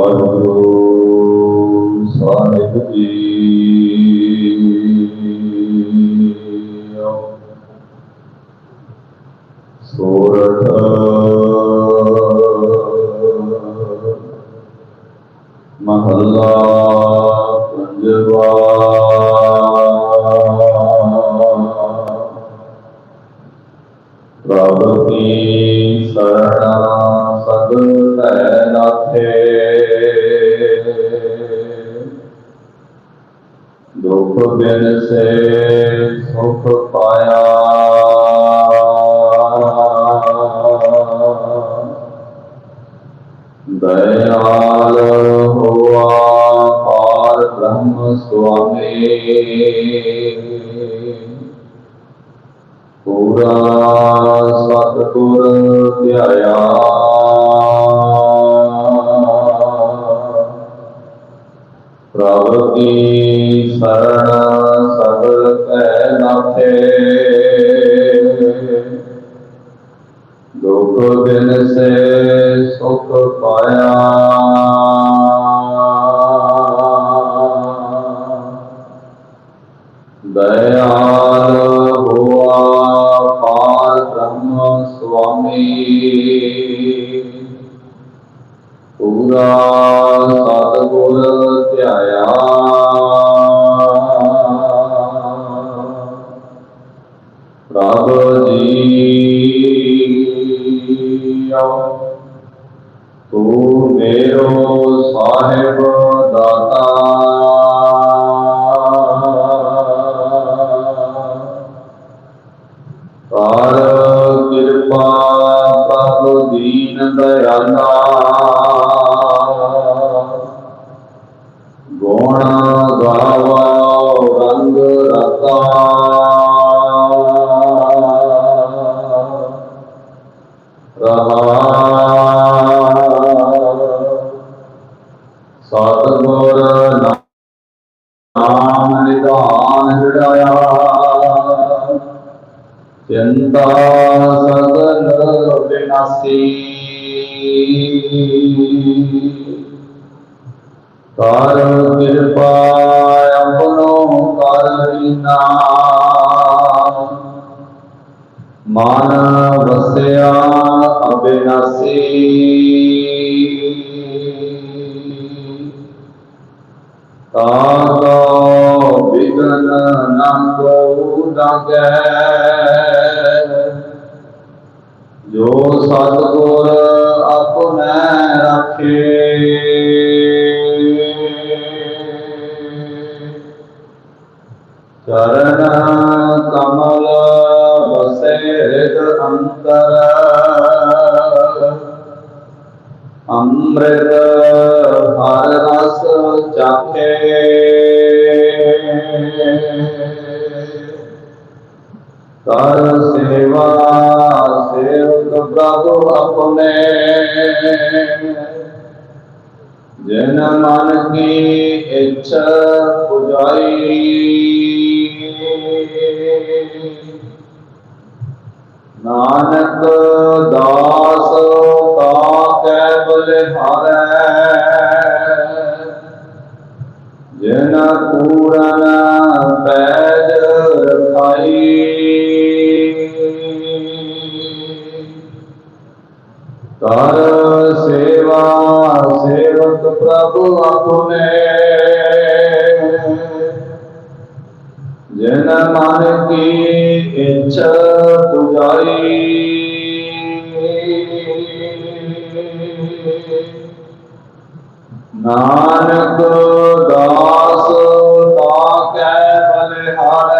ਵਾਹਿਗੁਰੂ ਸਾਹਿਬ ਜੀ ਸੋਰਠ ਮਹੱਲਾ ਪੰਜਵਾ ਪ੍ਰਭ ਕੀ ਸਰਣਾ ਸਦ ਤੈ ਲਾਥੇ ਦੁਖ ਬਿਨ ਸੇ ਸੁਖ ਪਾਇਆ। ਦਇਆਲ ਹੋਆ ਪਾਰ ਬ੍ਰਹਮ ਸੁਆਮੀ। ਪੂਰਾ ਸਤਿਗੁਰ ਧਿਆਇਆ ਦਇਆਲ ਹੋਆ ਪਾਰ ਬ੍ਰਹਮ ਸੁਆਮੀ ਪੂਰਾ ਸਤਿਗੁਰ ਧਿਆਇਆ। ਪ੍ਰਭ ਜੀ ਤੂੰ ਮੇਰੋ ਸਾਹਿਬ ਦਾਤਾ। ਕਰ ਕਿਰਪਾ ਪ੍ਰਭ ਦੀਨ ਦਇਆਲਾ। ਗੁਣ ਗਾਵਾ ਰੰਗ ਰਤਾ। ਰਹਾ। ਸਤਿਗੁਰ ਨਾਮ ਨਿਧਾਨ ਹਿੜਾਇਆ ਚਿੰਤਾ ਸਗਲ ਬਿਨਾਸੀ। ਕਰ ਕਿਰਪਾ ਆਪਣੋ ਕਰ ਲੀਨਾ। ਮਨ ਵਸਿਆ ਅਬਿਨਾਸੀ। ਤਾਕੋ ਵਿਗਨ ਨਾ ਕੋ ਲਾਗੈ ਜੋ ਸਤਿਗੁਰ ਆਪਣੈ ਰਾਖੇ। ਚਰਨ ਕਮਲ ਵਸੇ ਹਿਤ ਅੰਤਰ। ਅੰਮ੍ਰਿਤ ਹਰ ਰਸ ਚਾਖੇ। ਕਰ ਸੇਵਾ ਸੇਵਕ ਪ੍ਰਭੂ ਆਪਣੇ। ਜਨ ਮਨ ਕੀ ਇੱਛਾ ਪੁਜਾਈ। ਨਾਨਕ ਦਾਸ ਕਾ ਕੈ ਬਲਿਹਾਰੈ ਕਰ ਸੇਵਾ ਸੇਵਕ ਪ੍ਰਭੂ ਆਪਣੇ ਜਿਨ ਮਨ ਕੀ ਇੱਛ ਪੁਜਾਈ। ਨਾਨਕ ਦਾਸ ਤਾਕੈ ਬਲਿਹਾਰੈ।